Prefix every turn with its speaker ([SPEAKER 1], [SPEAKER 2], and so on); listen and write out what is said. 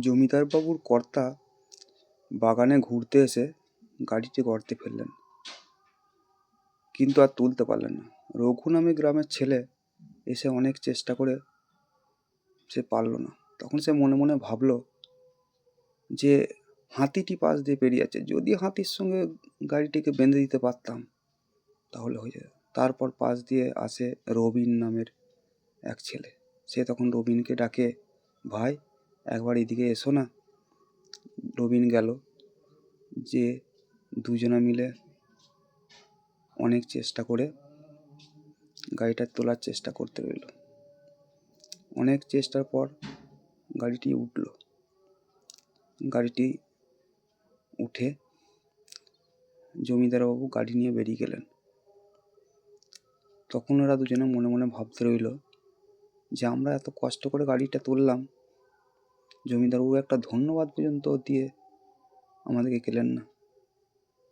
[SPEAKER 1] জমিদারবাবুর কর্তা বাগানে ঘুরতে এসে গাড়িটি গর্তে ফেললেন। কিন্তু আর তুলতে পারলেন না। রঘু নামে গ্রামের ছেলে এসে অনেক চেষ্টা করে সে পারল না। তখন সে মনে মনে ভাবলো যে হাতিটি পাশ দিয়ে পেরিয়ে যাচ্ছে। যদি হাতির সঙ্গে গাড়িটিকে বেঁধে দিতে পারতাম, তাহলে হয়ে যেত। তারপর পাশ দিয়ে আসে রবিন নামের এক ছেলে। সে তখন রবিনকে ডাকে, ভাই একবার এদিকে এসো না। রবিন গেল যে দুজনে মিলে অনেক চেষ্টা করে গাড়িটা তোলার চেষ্টা করতে রইল। অনেক চেষ্টার পর গাড়িটি উঠল। গাড়িটি উঠে জমিদারবাবু গাড়ি নিয়ে বেরিয়ে গেলেন। তখন ওরা দুজনে মনে মনে ভাবতে রইল যে আমরা এত কষ্ট করে গাড়িটা তুললাম জমিদারবাবু একটা ধন্যবাদ পর্যন্ত দিয়ে আমাদেরকে গেলেন না।